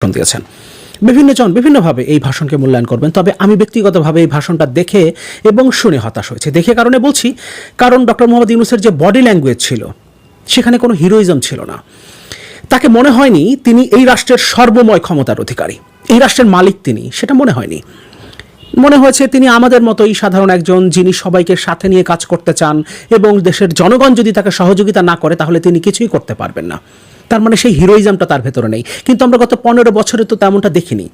ভাষণ দিয়েছেন। বিভিন্ন জন বিভিন্নভাবে এই ভাষণকে মূল্যায়ন করবেন, তবে আমি ব্যক্তিগতভাবে এই ভাষণটা দেখে এবং শুনে হতাশ হয়েছে। দেখে কারণে বলছি, কারণ ডক্টর মোহাম্মদ ইউনুসের যে বডি ল্যাঙ্গুয়েজ ছিল, সেখানে কোনো হিরোইজম ছিল না। তাকে মনে হয়নি তিনি এই রাষ্ট্রের সর্বময় ক্ষমতার অধিকারী। এই রাষ্ট্রের মালিক তিনি, সেটা মনে হয়নি। মনে হয়েছে তিনি আমাদের মতোই সাধারণ একজন যিনি সবাইকে সাথে নিয়ে কাজ করতে চান এবং দেশের জনগণ যদি তাকে সহযোগিতা না করে, তাহলে তিনি কিছুই করতে পারবেন না। তার মানে সেই হিরোইজমটা তার ভেতরে নেই। কিন্তু আমরা গত পনেরো বছরে তো তেমনটা দেখিনি।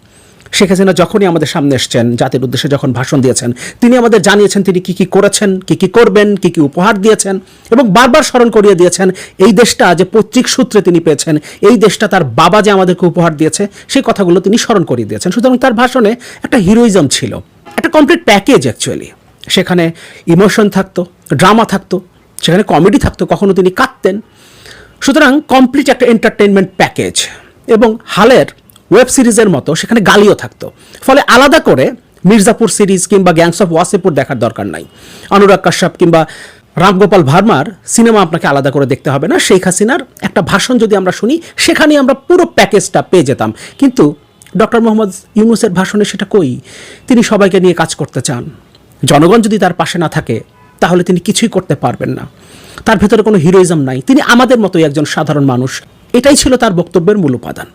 শেখ হাসিনা যখনই আমাদের সামনে এসছেন, জাতির উদ্দেশ্যে যখন ভাষণ দিয়েছেন, তিনি আমাদের জানিয়েছেন তিনি কি কি করেছেন, কি কি করবেন, কি কি উপহার দিয়েছেন এবং বারবার স্মরণ করিয়ে দিয়েছেন এই দেশটা যে পৈতৃক সূত্রে তিনি পেয়েছেন, এই দেশটা তার বাবা যে আমাদেরকে উপহার দিয়েছে, সেই কথাগুলো তিনি স্মরণ করিয়ে দিয়েছেন। সুতরাং তার ভাষণে একটা হিরোইজম ছিল, একটা কমপ্লিট প্যাকেজ অ্যাকচুয়ালি সেখানে ইমোশন থাকতো, ড্রামা থাকতো, সেখানে কমেডি থাকতো, কখনো তিনি কাঁদতেন সুতরাং কমপ্লিট একটা এন্টারটেনমেন্ট প্যাকেজ এবং হালের ওয়েব সিরিজের মতো সেখানে গালিও থাকতো। ফলে আলাদা করে মির্জাপুর সিরিজ কিংবা গ্যাংস অফ ওয়াসেপুর দেখার দরকার নাই। অনুরাগ কাশ্যপ কিংবা রামগোপাল ভার্মার সিনেমা আপনাকে আলাদা করে দেখতে হবে না। শেখ হাসিনার একটা ভাষণ যদি আমরা শুনি সেখানে আমরা পুরো প্যাকেজটা পেয়ে যেতাম। কিন্তু ডক্টর মোহাম্মদ ইউনুসের ভাষণে সেটা কই? তিনি সবাইকে নিয়ে কাজ করতে চান। জনগণ যদি তার পাশে না থাকে তাহলে তিনি কিছুই করতে পারবেন না। তার ভেতরে কোনো হিরোইজম নাই। তিনি আমাদের মতোই একজন সাধারণ মানুষ। এটাই ছিল তার বক্তব্যের মূল উপাদান।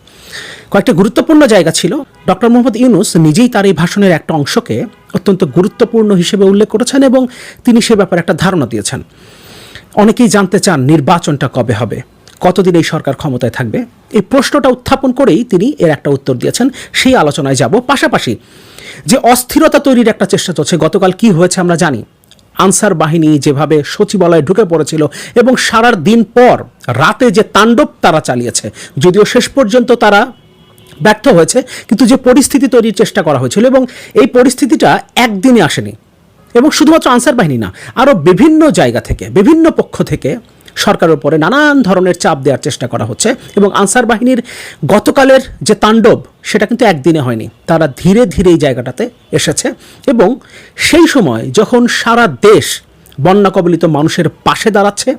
কয়েকটা গুরুত্বপূর্ণ জায়গা ছিল। ডক্টর মোহাম্মদ ইউনুস নিজেই তার এই ভাষণের একটা অংশকে অত্যন্ত গুরুত্বপূর্ণ হিসেবে উল্লেখ করেছেন এবং তিনি সে ব্যাপারে একটা ধারণা দিয়েছেন। অনেকেই জানতে চান নির্বাচনটা কবে হবে? কতদিন এই সরকার ক্ষমতায় থাকবে? এই প্রশ্নটা উত্থাপন করেই তিনি এর একটা উত্তর দিয়েছেন। সেই আলোচনায় যাব। পাশাপাশি যে অস্থিরতা তৈরির একটা চেষ্টা চলছে, গতকাল কি হয়েছে আমরা জানি। আনসার বাহিনী যেভাবে সচিবালয়ে ঢুকে পড়েছিল এবং সারার দিন পর রাতে যে তাণ্ডব তারা চালিয়েছে, যদিও শেষ পর্যন্ত তারা ব্যর্থ হয়েছে, কিন্তু যে পরিস্থিতি তৈরির চেষ্টা করা হয়েছিল এবং এই পরিস্থিতিটা একদিনে আসেনি। এবং শুধুমাত্র আনসার বাহিনী না আরও বিভিন্ন জায়গা থেকে, বিভিন্ন পক্ষ থেকে সরকারের উপরে নানান ধরনের চাপ দেওয়ার চেষ্টা করা হচ্ছে এবং আনসার বাহিনীর গতকালের যে তাণ্ডব, সেটা কিন্তু একদিনে হয়নি। তারা ধীরে ধীরে এই জায়গাটাতে এসেছে এবং সেই সময় যখন সারা দেশ বন্যা কবলিত মানুষের পাশে দাঁড়াচ্ছে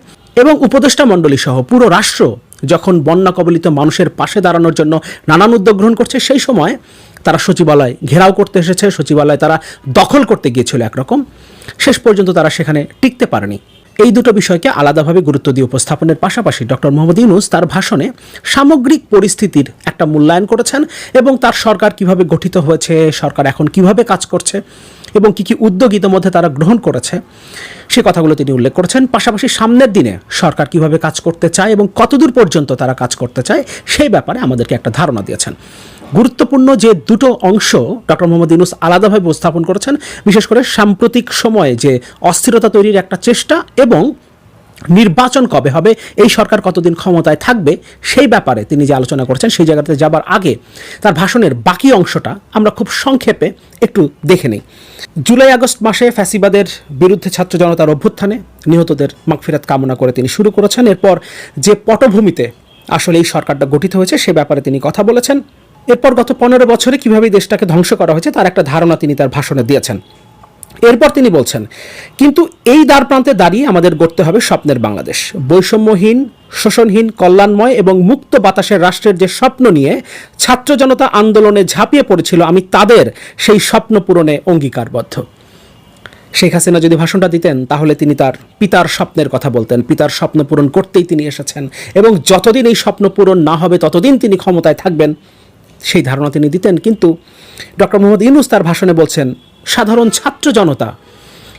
এবং উপদেষ্টা মণ্ডলী সহ পুরো রাষ্ট্র যখন বন্যা কবলিত মানুষের পাশে দাঁড়ানোর জন্য নানান উদ্যোগ গ্রহণ করছে, সেই সময় তারা সচিবালয় ঘেরাও করতে এসেছে। সচিবালয় তারা দখল করতে গিয়েছিল একরকম। শেষ পর্যন্ত তারা সেখানে টিকতে পারেনি। এই দুটো বিষয়কে আলাদাভাবে গুরুত্ব দিয়ে উপস্থাপনের পাশাপাশি ডক্টর মোহাম্মদ ইউনুস তার ভাষণে সামগ্রিক পরিস্থিতির একটা মূল্যায়ন করেছেন এবং তার সরকার কীভাবে গঠিত হয়েছে, সরকার এখন কীভাবে কাজ করছে এবং কি কি উদ্যোগ ইতিমধ্যে তারা গ্রহণ করেছে, সে কথাগুলো তিনি উল্লেখ করেছেন। পাশাপাশি সামনের দিনে সরকার কীভাবে কাজ করতে চায় এবং কতদূর পর্যন্ত তারা কাজ করতে চায়, সেই ব্যাপারে আমাদেরকে একটা ধারণা দিয়েছেন। গুরুত্বপূর্ণ যে দুটো অংশ ডক্টর মোহাম্মদ ইউনুস আলাদাভাবে উপস্থাপন করেছেন, বিশেষ করে সাম্প্রতিক সময়ে যে অস্থিরতা তৈরির একটা চেষ্টা এবং নির্বাচন কবে হবে, এই সরকার কতদিন ক্ষমতায় থাকবে, সেই ব্যাপারে তিনি যে আলোচনা করেছেন, সেই জায়গাতে যাবার আগে তার ভাষণের বাকি অংশটা আমরা খুব সংক্ষেপে একটু দেখে নিই। জুলাই আগস্ট মাসে ফ্যাসিবাদের বিরুদ্ধে ছাত্র জনতার অভ্যুত্থানে নিহতদের মাগফিরাত কামনা করে তিনি শুরু করেছেন। এরপর যে পটভূমিতে আসলে এই সরকারটা গঠিত হয়েছে, সে ব্যাপারে তিনি কথা বলেছেন। এরপর গত পনেরো বছরে কীভাবে দেশটাকে ধ্বংস করা হয়েছে তার একটা ধারণা তিনি তার ভাষণে দিয়েছেন। এরপর তিনি বলছেন, কিন্তু এই দ্বার প্রান্তে দাঁড়িয়ে আমাদের গড়তে হবে স্বপ্নের বাংলাদেশ। বৈষম্যহীন, শোষণহীন, কল্যাণময় এবং মুক্ত বাতাসের রাষ্ট্রের যে স্বপ্ন নিয়ে ছাত্র জনতা আন্দোলনে ঝাঁপিয়ে পড়েছিল, আমি তাদের সেই স্বপ্ন পূরণে অঙ্গীকারবদ্ধ। শেখ হাসিনা যদি ভাষণটা দিতেন, তাহলে তিনি তার পিতার স্বপ্নের কথা বলতেন। পিতার স্বপ্ন পূরণ করতেই তিনি এসেছেন এবং যতদিন এই স্বপ্ন পূরণ না হবে, ততদিন তিনি ক্ষমতায় থাকবেন। সেই ধারণা তিনি দিতেন, কিন্তু ডক্টর মোহাম্মদ ইউনুস তার ভাষণে বলছেন, সাধারণ ছাত্র জনতা,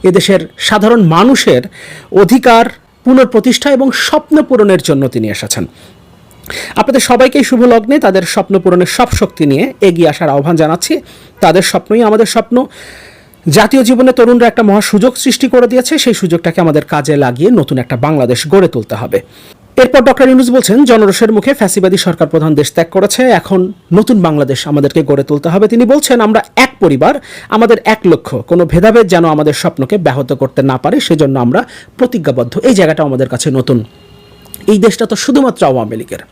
এদেশের সাধারণ মানুষের অধিকার পুনঃপ্রতিষ্ঠা এবং স্বপ্ন পূরণের জন্য তিনি এসেছেন। আপনাদের সবাইকেই শুভ লগ্নে তাদের স্বপ্ন পূরণের সব শক্তি নিয়ে এগিয়ে আসার আহ্বান জানাচ্ছি। তাদের স্বপ্নই আমাদের স্বপ্ন। জাতীয় জীবনে তরুণরা একটা মহা সুযোগ সৃষ্টি করে দিয়েছে। সেই সুযোগটাকে আমাদের কাজে লাগিয়ে নতুন একটা বাংলাদেশ গড়ে তুলতে হবে। এরপর ডক্টর ইউনুস বলছেন, জনরোষের মুখে ফ্যাসিবাদী সরকার প্রধান দেশ ত্যাগ করেছে, এখন নতুন বাংলাদেশ আমাদেরকে গড়ে তুলতে হবে। তিনি বলছেন, আমরা এক পরিবার, আমাদের এক লক্ষ্য, কোনো ভেদাভেদ যেন আমাদের স্বপ্নকে ব্যাহত করতে না পারে, সেজন্য আমরা প্রতিজ্ঞাবদ্ধ। এই জায়গাটা আমাদের কাছে নতুন। এই দেশটা তো শুধুমাত্র আওয়ামী লীগের,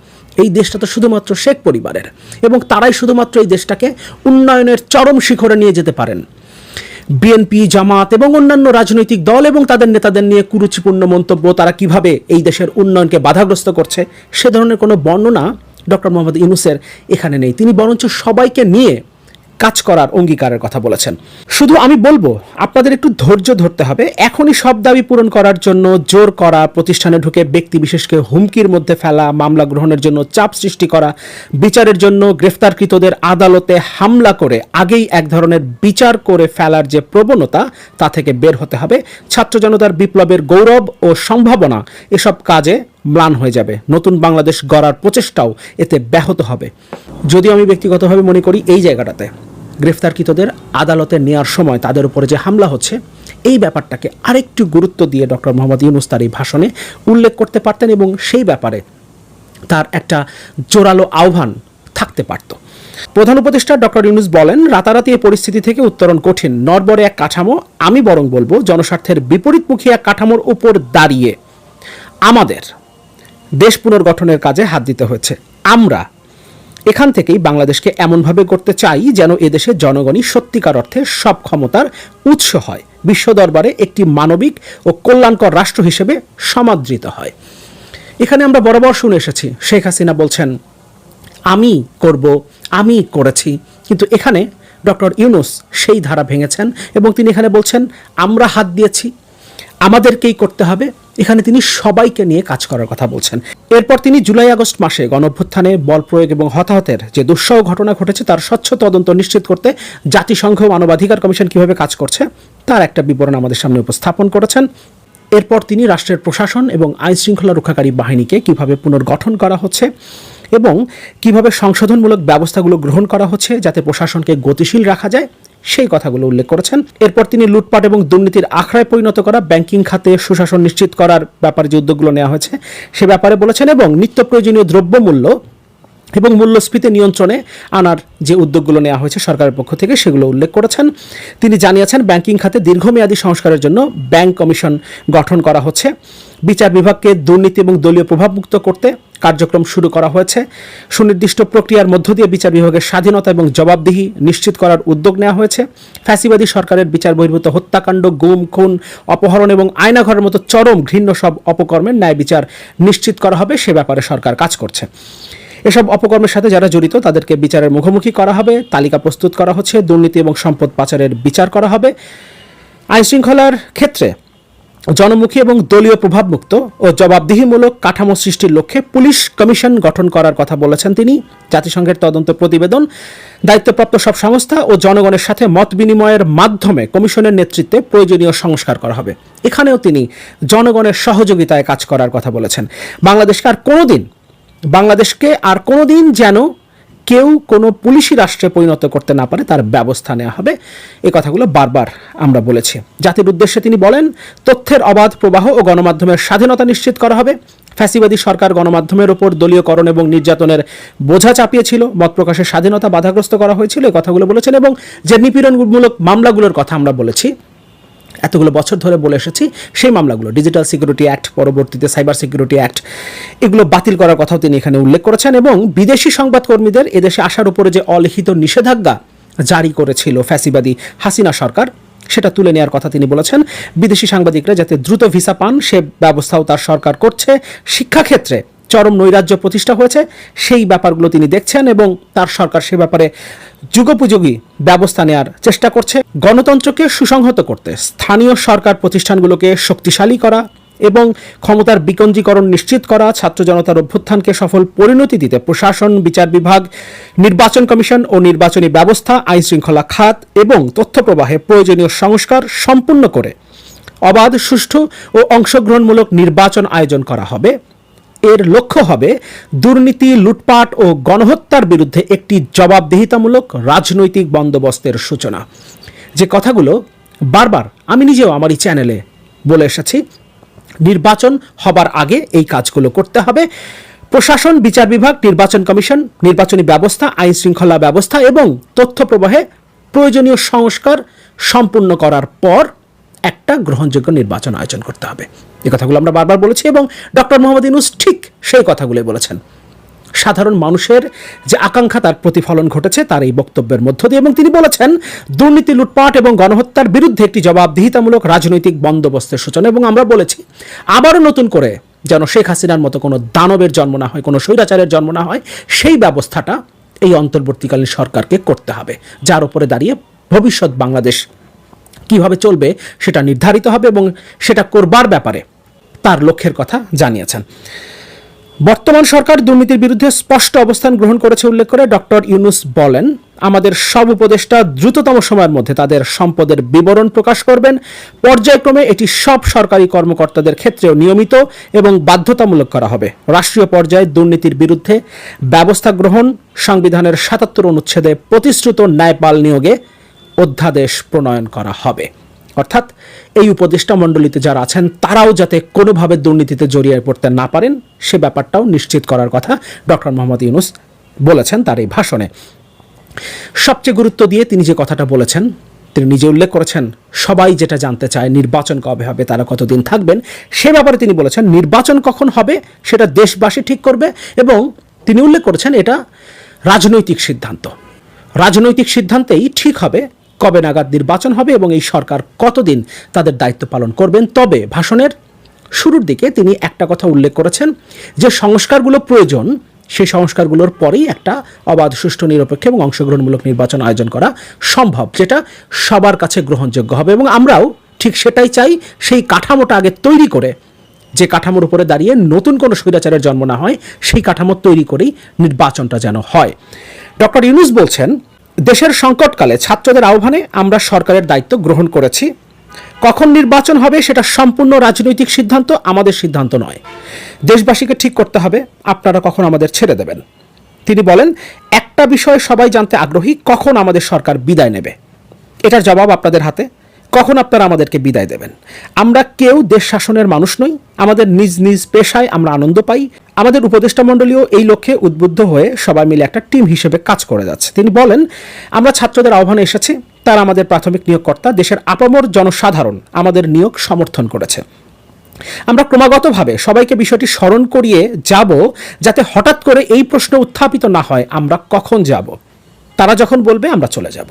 এই দেশটা তো শুধুমাত্র শেখ পরিবারের, এবং তারাই শুধুমাত্র এই দেশটাকে উন্নয়নের চরম শিখরে নিয়ে যেতে পারেন। বিএনপি জামাত এবং অন্যান্য রাজনৈতিক দল এবং তাদের নেতাদের নিয়ে কুরুচিপূর্ণ মন্তব্য, তারা কীভাবে এই দেশের উন্নয়নকে বাধাগ্রস্ত করছে, সে ধরনের কোনো বর্ণনা ডক্টর মোহাম্মদ ইউনুসের এখানে নেই। তিনি বরঞ্চ সবাইকে নিয়ে কাজ করার অঙ্গীকারের কথা বলেছেন। শুধু আমি বলব, আপনাদের একটু ধৈর্য ধরতে হবে। এখনই সব দাবি পূরণ করার জন্য জোর করা, প্রতিষ্ঠানে ঢুকে ব্যক্তি বিশেষকে হুমকির মধ্যে ফেলা, মামলা গ্রহণের জন্য চাপ সৃষ্টি করা, বিচারের জন্য গ্রেফতারকৃতদের আদালতে হামলা করে, আগেই এক ধরনের বিচার করে ফেলার যে প্রবণতা, তা থেকে বের হতে হবে। ছাত্র জনতার বিপ্লবের গৌরব ও সম্ভাবনা, এসব কাজে ম্লান হয়ে যাবে। নতুন বাংলাদেশ গড়ার প্রচেষ্টাও এতে ব্যাহত হবে। যদিও আমি ব্যক্তিগতভাবে মনে করি এই জায়গাটাতে। গ্রেফতারকৃতদের আদালতে নেওয়ার সময় তাদের উপরে যে হামলা হচ্ছে, এই ব্যাপারটাকে আরেকটু গুরুত্ব দিয়ে ডক্টর মোহাম্মদ ইউনুস তার এই ভাষণে উল্লেখ করতে পারতেন এবং সেই ব্যাপারে তার একটা জোরালো আহ্বান থাকতে পারত। প্রধান উপদেষ্টা ডক্টর ইউনুস বলেন, রাতারাতি এই পরিস্থিতি থেকে উত্তরণ কঠিন। নরবরে এক কাঠামো, আমি বরং বলব, জনস্বার্থের বিপরীতমুখী এক কাঠামোর উপর দাঁড়িয়ে আমাদের দেশ পুনর্গঠনের কাজে হাত দিতে হয়েছে। আমরা এখান থেকেই বাংলাদেশকে এমনভাবে করতে চাই যেন এদেশের জনগণই সত্যিকার অর্থে সব ক্ষমতার উৎস হয়। বিশ্ব দরবারে একটি মানবিক ও কল্যাণকর রাষ্ট্র হিসেবে সমাদৃত হয়। এখানে আমরা বরাবর শুনে এসেছি, শেখ হাসিনা বলছেন, আমি করব, আমি করেছি। কিন্তু এখানে ডক্টর ইউনুস সেই ধারা ভেঙেছেন এবং তিনি এখানে বলছেন, আমরা হাত দিয়েছি আমাদেরকেই করতে হবে। এখানে তিনি সবাইকে নিয়ে কাজ করার কথা বলছেন। এরপর তিনি জুলাই আগস্ট মাসে গণঅভ্যুত্থানে বল প্রয়োগ এবং হতাহতের যে দুঃসহ ঘটনা ঘটেছে, তার স্বচ্ছ তদন্ত নিশ্চিত করতে জাতিসংঘ মানবাধিকার কমিশন কীভাবে কাজ করছে, তার একটা বিবরণ আমাদের সামনে উপস্থাপন করেছেন। এরপর তিনি রাষ্ট্রের প্রশাসন এবং আইন শৃঙ্খলা রক্ষাকারী বাহিনীকে কীভাবে পুনর্গঠন করা হচ্ছে এবং কীভাবে সংশোধনমূলক ব্যবস্থাগুলো গ্রহণ করা হচ্ছে, যাতে প্রশাসনকে গতিশীল রাখা যায় সেই কথাগুলো উল্লেখ করেছেন। এরপর তিনি লুটপাট এবং দুর্নীতির আখড়ায় পরিণত করা ব্যাংকিং খাতে সুশাসন নিশ্চিত করার ব্যাপারে যে উদ্যোগগুলো নেওয়া হয়েছে, সে ব্যাপারে বলেছেন এবং নিত্য প্রয়োজনীয় দ্রব্যমূল্য এবং মূল্যস্ফীতি নিয়ন্ত্রণে আনার যে উদ্যোগগুলো নেওয়া হয়েছে সরকারের পক্ষ থেকে সেগুলো উল্লেখ করেছেন। তিনি জানিয়েছেন, ব্যাংকিং খাতে দীর্ঘমেয়াদী সংস্কারের জন্য ব্যাংক কমিশন গঠন করা হচ্ছে। বিচার বিভাগকে দুর্নীতি এবং দলীয় প্রভাবমুক্ত করতে কার্যক্রম শুরু করা হয়েছে। সুনির্দিষ্ট প্রক্রিয়ার মধ্য দিয়ে বিচার বিভাগের স্বাধীনতা এবং জবাবদিহি নিশ্চিত করার উদ্যোগ নেওয়া হয়েছে। ফ্যাসিবাদী সরকারের বিচার বহির্ভূত হত্যাকাণ্ড, গুম, খুন, অপহরণ এবং আয়নাঘরের মতো চরম ঘৃণ্য সব অপকর্মের ন্যায় বিচার নিশ্চিত করা হবে, সে ব্যাপারে সরকার কাজ করছে। এসব অপকর্মের সাথে যারা জড়িত, তাদেরকে বিচারের মুখোমুখি করা হবে, তালিকা প্রস্তুত করা হচ্ছে, দুর্নীতি এবং সম্পদ পাচারের বিচার করা হবে। আইন শৃঙ্খলার ক্ষেত্রে জনমুখী এবং দলীয় প্রভাবমুক্ত ও জবাবদিহিমূলক কাঠামো সৃষ্টির লক্ষ্যে পুলিশ কমিশন গঠন করার কথা বলেছেন তিনি। জাতিসংঘের তদন্ত প্রতিবেদন, দায়িত্বপ্রাপ্ত সব সংস্থা ও জনগণের সাথে মত বিনিময়ের মাধ্যমে কমিশনের নেতৃত্বে প্রয়োজনীয় সংস্কার করা হবে। এখানেও তিনি জনগণের সহযোগিতায় কাজ করার কথা বলেছেন। বাংলাদেশকে আর কোনোদিন বাংলাদেশকে আর কোনোদিন যেন কেউ কোনো পুলিশি রাষ্ট্রে পরিণত করতে না পারে, তার ব্যবস্থা নেওয়া হবে। এ কথাগুলো বারবার আমরা বলেছি। জাতির উদ্দেশ্যে তিনি বলেন, তথ্যের অবাধ প্রবাহ ও গণমাধ্যমের স্বাধীনতা নিশ্চিত করা হবে। ফ্যাসিবাদী সরকার গণমাধ্যমের ওপর দলীয়করণ এবং নির্যাতনের বোঝা চাপিয়েছিল। মত প্রকাশের স্বাধীনতা বাধাগ্রস্ত করা হয়েছিল এই কথাগুলো বলেছেন এবং যে নিপীড়নমূলক মামলাগুলোর কথা আমরা বলেছি এতগুলো বছর ধরে বলে এসেছি, সেই মামলাগুলো ডিজিটাল সিকিউরিটি অ্যাক্ট পরবর্তীতে সাইবার সিকিউরিটি অ্যাক্ট এগুলো বাতিল করার কথাও তিনি এখানে উল্লেখ করেছেন এবং বিদেশি সংবাদকর্মীদের এদেশে আসার উপরে যে অলিখিত নিষেধাজ্ঞা জারি করেছিল ফ্যাসিবাদী হাসিনা সরকার, সেটা তুলে নেওয়ার কথা তিনি বলেছেন। বিদেশি সাংবাদিকরা যাতে দ্রুত ভিসা পান, সে ব্যবস্থাও তার সরকার করছে। শিক্ষাক্ষেত্রে চরম নৈরাজ্য প্রতিষ্ঠা হয়েছে, সেই ব্যাপারগুলো তিনি দেখছেন এবং তার সরকার সে ব্যাপারে যুগোপযোগী ব্যবস্থা নেওয়ার চেষ্টা করছে। গণতন্ত্রকে সুসংহত করতে স্থানীয় সরকার প্রতিষ্ঠানগুলোকে শক্তিশালী করা এবং ক্ষমতার বিকেন্দ্রীকরণ নিশ্চিত করা, ছাত্র জনতার অভ্যুত্থানকে সফল পরিণতি দিতে প্রশাসন, বিচার বিভাগ, নির্বাচন কমিশন ও নির্বাচনী ব্যবস্থা আইন শৃঙ্খলা খাত এবং তথ্য প্রবাহে প্রয়োজনীয় সংস্কার সম্পূর্ণ করে অবাধ, সুষ্ঠু ও অংশগ্রহণমূলক নির্বাচন আয়োজন করা হবে। এর লক্ষ্য হবে দুর্নীতি, লুটপাট ও গণহত্যার বিরুদ্ধে একটি জবাবদিহিতামূলক রাজনৈতিক বন্দোবস্তের সূচনা। যে কথাগুলো বারবার আমি নিজেও আমার এই চ্যানেলে বলে এসেছি, নির্বাচন হবার আগে এই কাজগুলো করতে হবে। প্রশাসন, বিচার বিভাগ, নির্বাচন কমিশন, নির্বাচনী ব্যবস্থা, আইন শৃঙ্খলা ব্যবস্থা এবং তথ্য প্রবাহে প্রয়োজনীয় সংস্কার সম্পূর্ণ করার পর একটা গ্রহণযোগ্য নির্বাচন আয়োজন করতে হবে। এই কথাগুলো আমরা বারবার বলেছি এবং ডক্টর মোহাম্মদ ইউনুস ঠিক সেই কথাগুলোই বলেছেন। সাধারণ মানুষের যে আকাঙ্ক্ষা, তার প্রতিফলন ঘটেছে, তার এই বক্তব্যের মধ্য দিয়ে এবং তিনি বলেছেন, দুর্নীতি, লুটপাট এবং গণহত্যার বিরুদ্ধে একটি জবাবদিহিতামূলক রাজনৈতিক বন্দোবস্তের সূচনা এবং আমরা বলেছি, আবারও নতুন করে যেন শেখ হাসিনার মতো কোনো দানবের জন্ম না হয়, কোনো স্বৈরাচারের জন্ম না হয়, সেই ব্যবস্থাটা এই অন্তর্বর্তীকালীন সরকারকে করতে হবে, যার উপরে দাঁড়িয়ে ভবিষ্যৎ বাংলাদেশ কীভাবে চলবে সেটা নির্ধারিত হবে এবং সেটা করবার ব্যাপারে তার লক্ষ্যের কথা জানিয়েছেন। বর্তমান সরকার দুর্নীতির বিরুদ্ধে স্পষ্ট অবস্থান গ্রহণ করেছে উল্লেখ করে ডক্টর ইউনুস বলেন, আমাদের সব উপদেষ্টা দ্রুততম সময়ের মধ্যে তাদের সম্পদের বিবরণ প্রকাশ করবেন। পর্যায়ক্রমে এটি সব সরকারি কর্মকর্তাদের ক্ষেত্রেও নিয়মিত এবং বাধ্যতামূলক করা হবে। রাষ্ট্রীয় পর্যায়ে দুর্নীতির বিরুদ্ধে ব্যবস্থা গ্রহণ, সংবিধানের সাতাত্তর অনুচ্ছেদে প্রতিশ্রুত ন্যায়পাল নিয়োগে অধ্যাদেশ প্রণয়ন করা হবে। অর্থাৎ এই উপদেষ্টা মণ্ডলীতে যারা আছেন, তারাও যাতে কোনোভাবে দুর্নীতিতে জড়িয়ে পড়তে না পারেন, সে ব্যাপারটাও নিশ্চিত করার কথা ডক্টর মোহাম্মদ ইউনুস বলেছেন তার এই ভাষণে। সবচেয়ে গুরুত্ব দিয়ে তিনি যে কথাটা বলেছেন, তিনি নিজে উল্লেখ করেছেন, সবাই যেটা জানতে চায়, নির্বাচন কবে হবে, তারা কতদিন থাকবেন, সে ব্যাপারে তিনি বলেছেন, নির্বাচন কখন হবে, সেটা দেশবাসী ঠিক করবে এবং তিনি উল্লেখ করেছেন এটা রাজনৈতিক সিদ্ধান্ত। রাজনৈতিক সিদ্ধান্তেই ঠিক হবে কবে নাগাদ নির্বাচন হবে এবং এই সরকার কতদিন তাদের দায়িত্ব পালন করবেন? তবে ভাষণের শুরুর দিকে তিনি একটা কথা উল্লেখ করেছেন যে সংস্কারগুলো প্রয়োজন, সেই সংস্কারগুলোর পরেই একটা অবাধ, সুষ্ঠু, নিরপেক্ষ এবং অংশগ্রহণমূলক নির্বাচন আয়োজন করা সম্ভব, যেটা সবার কাছে গ্রহণযোগ্য হবে এবং আমরাও ঠিক সেটাই চাই, সেই কাঠামোটা আগে তৈরি করে, যে কাঠামোর উপরে দাঁড়িয়ে নতুন কোনো স্বৈরাচারের জন্ম না হয়, সেই কাঠামো তৈরি করেই নির্বাচনটা যেন হয়। ডক্টর ইউনুস বলছেন দেশের সংকটকালে ছাত্রদের আহ্বানে আমরা সরকারের দায়িত্ব গ্রহণ করেছি। কখন নির্বাচন হবে সেটা সম্পূর্ণ রাজনৈতিক সিদ্ধান্ত, আমাদের সিদ্ধান্ত নয়। দেশবাসীকে ঠিক করতে হবে, আপনারা কখন আমাদের ছেড়ে দেবেন। তিনি বলেন, একটা বিষয় সবাই জানতে আগ্রহী, কখন আমাদের সরকার বিদায় নেবে। এটার জবাব আপনাদের হাতে। কখন আপনারা আমাদেরকে বিদায় দেবেন? আমরা কেউ দেশ শাসনের মানুষ নই, আমাদের নিজ নিজ পেশায় আমরা আনন্দ পাই। আমাদের উপদেষ্টা মণ্ডলীও এই লক্ষ্যে উদ্বুদ্ধ হয়ে সবাই মিলে একটা টিম হিসেবে কাজ করে যাচ্ছে। তিনি বলেন, আমরা ছাত্রদের আহ্বানে এসেছি, তারা আমাদের প্রাথমিক নিয়োগকর্তা, দেশের আপামর জনসাধারণ আমাদের নিয়োগ সমর্থন করেছে। আমরা ক্রমাগতভাবে সবাইকে বিষয়টি স্মরণ করিয়ে যাব, যাতে হঠাৎ করে এই প্রশ্ন উত্থাপিত না হয়, আমরা কখন যাব? তারা যখন বলবে, আমরা চলে যাব।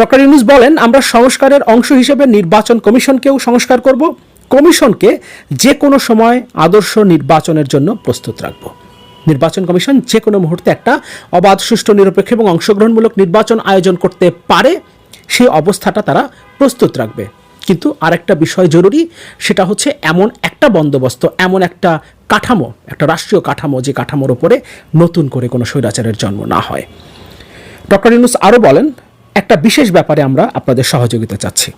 ডক্টর ইউনুস বলেন, আমরা সংস্কারের অংশ হিসেবে নির্বাচন কমিশনকেও সংস্কার করব। কমিশনকে যে কোনো সময় আদর্শ নির্বাচনের জন্য প্রস্তুত রাখব। নির্বাচন কমিশন যে কোনো মুহূর্তে একটা অবাধ, সুষ্ঠু, নিরপেক্ষ এবং অংশগ্রহণমূলক নির্বাচন আয়োজন করতে পারে, সেই অবস্থাটা তারা প্রস্তুত রাখবে। কিন্তু আরেকটা বিষয় জরুরি, সেটা হচ্ছে এমন একটা বন্দোবস্ত, এমন একটা কাঠামো, একটা রাষ্ট্রীয় কাঠামো, যে কাঠামোর ওপরে নতুন করে কোনো স্বৈরাচারের জন্ম না হয়। ডক্টর ইউনুস আরও বলেন, একটা বিশেষ ব্যাপারে আমরা আপনাদের সহযোগিতা চাচ্ছি।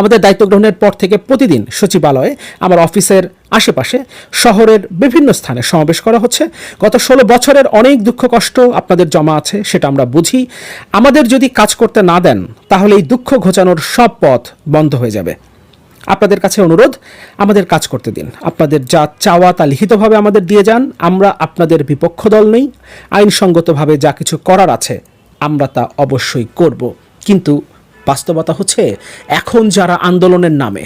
আমাদের দায়িত্ব গ্রহণের পর থেকে প্রতিদিন সচিবালয়ে আমার অফিসের আশেপাশে শহরের বিভিন্ন স্থানে সমাবেশ করা হচ্ছে। গত ষোলো বছরের অনেক দুঃখ কষ্ট আপনাদের জমা আছে, সেটা আমরা বুঝি। আমাদের যদি কাজ করতে না দেন, তাহলে এই দুঃখ ঘোচানোর সব পথ বন্ধ হয়ে যাবে। আপনাদের কাছে অনুরোধ, আমাদের কাজ করতে দিন। আপনাদের যা চাওয়া তা লিখিতভাবে আমাদের দিয়ে যান। আমরা আপনাদের বিপক্ষ দল নেই। আইনসঙ্গতভাবে যা কিছু করার আছে, আমরা তা অবশ্যই করব। কিন্তু বাস্তবতা হচ্ছে, এখন যারা আন্দোলনের নামে,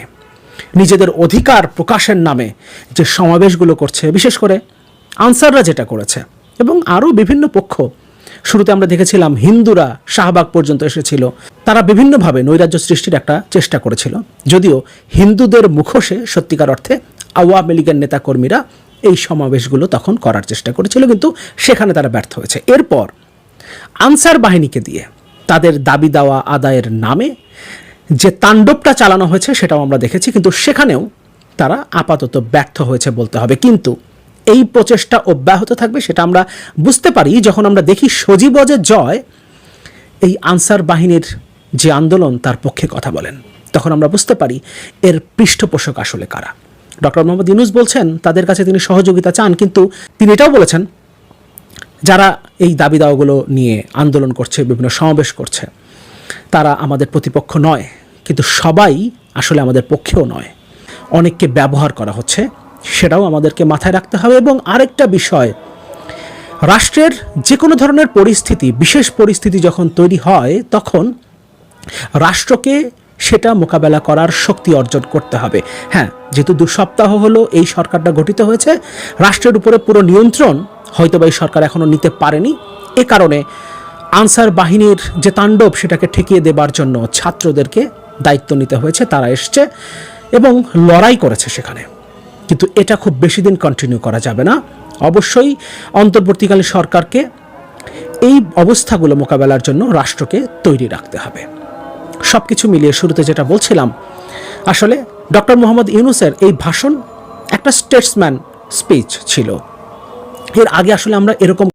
নিজেদের অধিকার প্রকাশের নামে যে সমাবেশগুলো করছে, বিশেষ করে আনসাররা যেটা করেছে এবং আরও বিভিন্ন পক্ষ শুরুতে আমরা দেখেছিলাম হিন্দুরা শাহবাগ পর্যন্ত এসেছিল। তারা বিভিন্নভাবে নৈরাজ্য সৃষ্টির একটা চেষ্টা করেছিল। যদিও হিন্দুদের মুখোশে সত্যিকার অর্থে আওয়ামী লীগের নেতাকর্মীরা এই সমাবেশগুলো তখন করার চেষ্টা করেছিল, কিন্তু সেখানে তারা ব্যর্থ হয়েছে। এরপর আনসার বাহিনীকে দিয়ে তাদের দাবি দেওয়া আদায়ের নামে যে তাণ্ডবটা চালানো হয়েছে সেটাও আমরা দেখেছি, কিন্তু সেখানেও তারা আপাতত ব্যর্থ হয়েছে বলতে হবে। কিন্তু এই প্রচেষ্টা অব্যাহত থাকবে সেটা আমরা বুঝতে পারি যখন আমরা দেখি সজীবজের জয়, এই আনসার বাহিনীর যে আন্দোলন তার পক্ষে কথা বলেন। তখন আমরা বুঝতে পারি এর পৃষ্ঠপোষক আসলে কারা। ডক্টর মোহাম্মদ ইউনুস বলছেন, তাদের কাছে তিনি সহযোগিতা চান, কিন্তু তিনি এটাও বলেছেন, যারা এই দাবি দাওয়াগুলো নিয়ে আন্দোলন করছে, বিভিন্ন সমাবেশ করছে, তারা আমাদের প্রতিপক্ষ নয়, কিন্তু সবাই আসলে আমাদের পক্ষেও নয়। অনেককে ব্যবহার করা হচ্ছে সেটাও আমাদেরকে মাথায় রাখতে হবে। এবং আরেকটা বিষয়, রাষ্ট্রের যে কোনো ধরনের পরিস্থিতি, বিশেষ পরিস্থিতি যখন তৈরি হয়, তখন রাষ্ট্রকে সেটা মোকাবেলা করার শক্তি অর্জন করতে হবে। হ্যাঁ যেহেতু দু সপ্তাহ হলো এই সরকারটা গঠিত হয়েছে, রাষ্ট্রের উপরে পুরো নিয়ন্ত্রণ হয়তো বা এই সরকার এখনও নিতে পারেনি। এ কারণে আনসার বাহিনীর যে তাণ্ডব, সেটাকে ঠেকিয়ে দেবার জন্য ছাত্রদেরকে দায়িত্ব নিতে হয়েছে, তারা এসছে এবং লড়াই করেছে সেখানে। কিন্তু এটা খুব বেশি দিন কন্টিনিউ করা যাবে না। অবশ্যই অন্তর্বর্তীকালীন সরকারকে এই অবস্থাগুলো মোকাবেলার জন্য রাষ্ট্রকে তৈরি রাখতে হবে। সব কিছু মিলিয়ে শুরুতে যেটা বলছিলাম, আসলে ডক্টর মোহাম্মদ ইউনুসের এই ভাষণ একটা স্টেটসম্যান স্পিচ ছিল। এর আগে আসলে আমরা এরকম